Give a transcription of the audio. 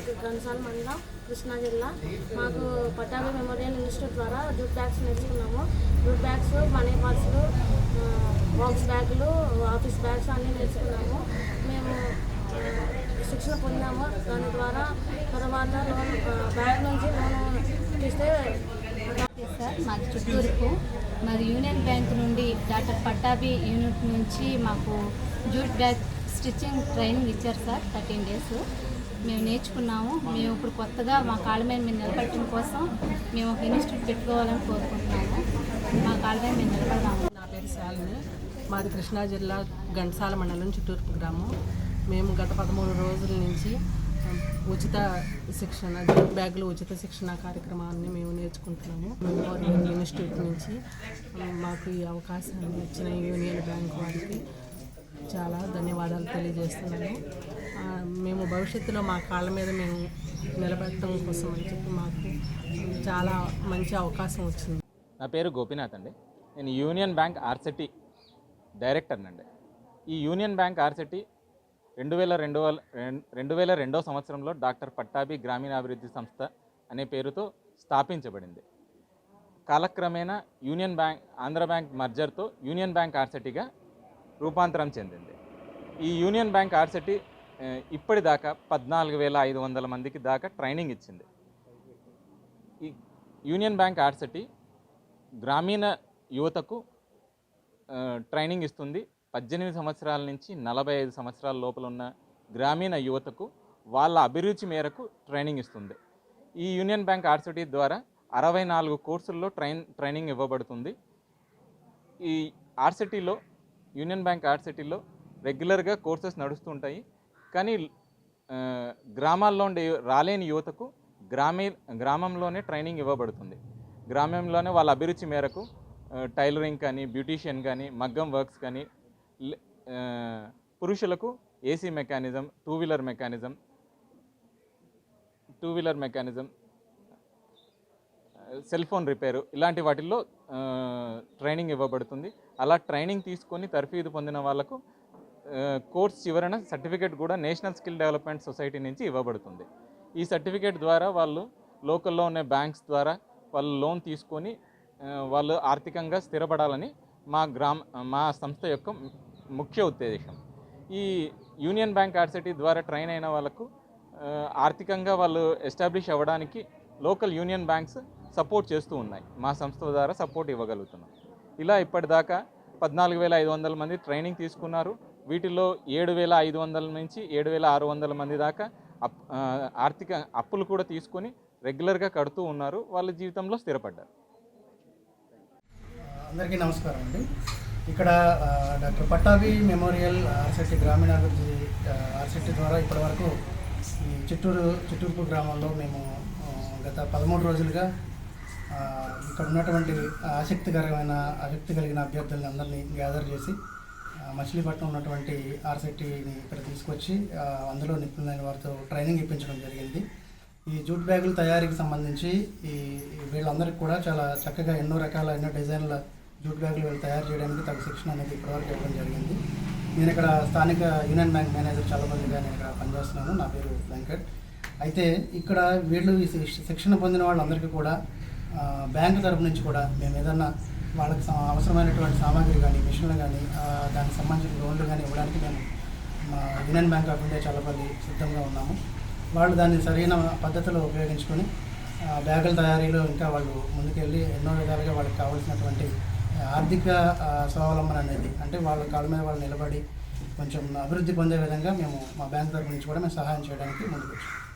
మాది గన్సాల మండలం కృష్ణా జిల్లా. మాకు పటాభి మెమోరియల్ ఇన్స్టిట్యూట్ ద్వారా జూట్ బ్యాగ్స్ నేర్చుకున్నాము. జూట్ బ్యాగ్స్ మనీ పర్సులు బాక్స్ బ్యాగులు ఆఫీస్ బ్యాగ్స్ అన్నీ నేర్చుకున్నాము. మేము శిక్షణ పొందాము. దాని ద్వారా తర్వాత లోన్ బ్యాంక్ నుంచి లోన్ తీస్తే సార్ మాది చిత్తూరుకు. మాది యూనియన్ బ్యాంక్ నుండి డాక్టర్ పట్టాభి యూనిట్ నుంచి మాకు జూట్ బ్యాగ్ స్టిచ్చింగ్ ట్రైనింగ్ ఇచ్చారు సార్ థర్టీన్ డేస్. మేము నేర్చుకున్నాము. మేము ఇప్పుడు కొత్తగా మా కాళ్ళ మీద మేము నిలబడటం కోసం మేము ఒక ఇన్స్టిట్యూట్ పెట్టుకోవాలని కోరుకుంటున్నాము. మా కాళ్ళ మీద మేము నిలబడదాము. నా పేరు శాలిని. మాది కృష్ణా జిల్లా ఘంటసాల మండలం చిత్తూర్పు గ్రామం. మేము గత పదమూడు రోజుల నుంచి ఉచిత శిక్షణ జూట్ బ్యాగులు ఉచిత శిక్షణ కార్యక్రమాన్ని మేము నేర్చుకుంటున్నాము. మెమోరియల్ ఇన్స్టిట్యూట్ నుంచి మాకు ఈ అవకాశాన్ని ఇచ్చిన యూనియన్ బ్యాంక్ వారికి చాలా ధన్యవాదాలు తెలియజేస్తున్నాను. మేము భవిష్యత్తులో మా కాళ్ళ మీద మేము నిలబెట్టడం కోసం అని చెప్పి మాకు చాలా మంచి అవకాశం వచ్చింది. నా పేరు గోపీనాథ్ అండి. నేను యూనియన్ బ్యాంక్ ఆర్సిటీ డైరెక్టర్నండి ఈ యూనియన్ బ్యాంక్ ఆర్సిటీ రెండు వేల రెండు రెండు వేల రెండో సంవత్సరంలో డాక్టర్ పట్టాభి గ్రామీణాభివృద్ధి సంస్థ అనే పేరుతో స్థాపించబడింది. కాలక్రమేణా యూనియన్ బ్యాంక్ ఆంధ్ర బ్యాంక్ మర్జర్తో యూనియన్ బ్యాంక్ ఆర్సిటీగా రూపాంతరం చెందింది. ఈ యూనియన్ బ్యాంక్ ఆర్సిటీ ఇప్పటిదాకా పద్నాలుగు వేల ఐదు వందల మందికి దాకా ట్రైనింగ్ ఇచ్చింది. ఈ యూనియన్ బ్యాంక్ ఆర్సిటీ గ్రామీణ యువతకు ట్రైనింగ్ ఇస్తుంది. పద్దెనిమిది సంవత్సరాల నుంచి నలభై ఐదు సంవత్సరాల లోపల ఉన్న గ్రామీణ యువతకు వాళ్ళ అభిరుచి మేరకు ట్రైనింగ్ ఇస్తుంది. ఈ యూనియన్ బ్యాంక్ ఆర్సిటీ ద్వారా అరవై నాలుగు కోర్సుల్లో ట్రైన్ ట్రైనింగ్ ఇవ్వబడుతుంది. ఈ ఆర్సిటీలో యూనియన్ బ్యాంక్ ఆర్సిటీలో రెగ్యులర్గా కోర్సెస్ నడుస్తుంటాయి. కానీ గ్రామాల్లో ఉండే రాలేని యువతకు గ్రామీ గ్రామంలోనే ట్రైనింగ్ ఇవ్వబడుతుంది. గ్రామంలోనే వాళ్ళ అభిరుచి మేరకు టైలరింగ్ కానీ బ్యూటీషియన్ కానీ మగ్గం వర్క్స్ కానీ పురుషులకు AC mechanism two wheeler mechanism two wheeler mechanism cell phone repair ఇలాంటి వాటిల్లో ట్రైనింగ్ ఇవ్వబడుతుంది. అలా ట్రైనింగ్ తీసుకొని తర్ఫీదు పొందిన వాళ్ళకు కోర్స్ చివరన సర్టిఫికేట్ కూడా నేషనల్ స్కిల్ డెవలప్మెంట్ సొసైటీ నుంచి ఇవ్వబడుతుంది. ఈ సర్టిఫికేట్ ద్వారా వాళ్ళు లోకల్లో ఉన్న బ్యాంక్స్ ద్వారా వాళ్ళు లోన్ తీసుకొని వాళ్ళు ఆర్థికంగా స్థిరపడాలని మా గ్రామ మా సంస్థ యొక్క ముఖ్య ఉద్దేశం. ఈ యూనియన్ బ్యాంక్ ఆర్సిటీ ద్వారా ట్రైన్ అయిన వాళ్ళకు ఆర్థికంగా వాళ్ళు ఎస్టాబ్లిష్ అవ్వడానికి లోకల్ యూనియన్ బ్యాంక్స్ సపోర్ట్ చేస్తూ ఉన్నాయి. మా సంస్థ ద్వారా సపోర్ట్ ఇవ్వగలుగుతున్నాం. ఇలా ఇప్పటిదాకా పద్నాలుగు వేల ఐదు వందల మంది ట్రైనింగ్ తీసుకున్నారు. వీటిలో ఏడు వేల ఐదు వందల నుంచి ఏడు వేల ఆరు వందల మంది దాకా అప్ ఆర్థిక అప్పులు కూడా తీసుకొని రెగ్యులర్గా కడుతూ ఉన్నారు. వాళ్ళ జీవితంలో స్థిరపడ్డారు. అందరికీ నమస్కారం అండి. ఇక్కడ డాక్టర్ పట్టాభి మెమోరియల్ ఆర్సిటీ గ్రామీణాభివృద్ధి ఆర్సెట్టి ఆర్సిటీ ద్వారా ఇప్పటివరకు చిట్టూరు చిట్టూర్పు గ్రామంలో మేము గత పదమూడు రోజులుగా ఇక్కడ ఉన్నటువంటి ఆసక్తికరమైన ఆసక్తి కలిగిన అభ్యర్థులని అందరినీ గ్యాదర్ చేసి మచిలీపట్నం ఉన్నటువంటి ఆర్సిటీని ఇక్కడ తీసుకొచ్చి అందులో నిపుణులైన వారితో ట్రైనింగ్ ఇప్పించడం జరిగింది. ఈ జూట్ బ్యాగుల తయారీకి సంబంధించి ఈ వీళ్ళందరికీ కూడా చాలా చక్కగా ఎన్నో రకాల ఎన్నో డిజైన్ల జూట్ బ్యాగులు వీళ్ళు తయారు చేయడానికి తగు శిక్షణ అనేది ఇప్పటివరకు ఇవ్వడం జరిగింది. నేను ఇక్కడ స్థానిక యూనియన్ బ్యాంక్ మేనేజర్ చల్లబల్లిగా నేను ఇక్కడ పనిచేస్తున్నాను. నా పేరు వెంకట్. అయితే ఇక్కడ వీళ్ళు ఈ శిక్షణ పొందిన వాళ్ళందరికీ కూడా బ్యాంకు తరపు నుంచి కూడా మేము ఏదన్నా వాళ్ళకి అవసరమైనటువంటి సామాగ్రి కానీ మిషన్లు కానీ దానికి సంబంధించిన లోన్లు కానీ ఇవ్వడానికి మేము మా union bank of India Challapalli సిద్ధంగా ఉన్నాము. వాళ్ళు దాన్ని సరైన పద్ధతిలో ఉపయోగించుకొని బ్యాగుల తయారీలో ఇంకా వాళ్ళు ముందుకెళ్ళి ఎన్నో విధాలుగా వాళ్ళకి కావాల్సినటువంటి ఆర్థిక స్వావలంబన అనేది అంటే వాళ్ళ కాళ్ళ మీద వాళ్ళు నిలబడి కొంచెం అభివృద్ధి పొందే విధంగా మేము మా బ్యాంక్ తరపు నుంచి కూడా మేము సహాయం చేయడానికి ముందుకు వచ్చాము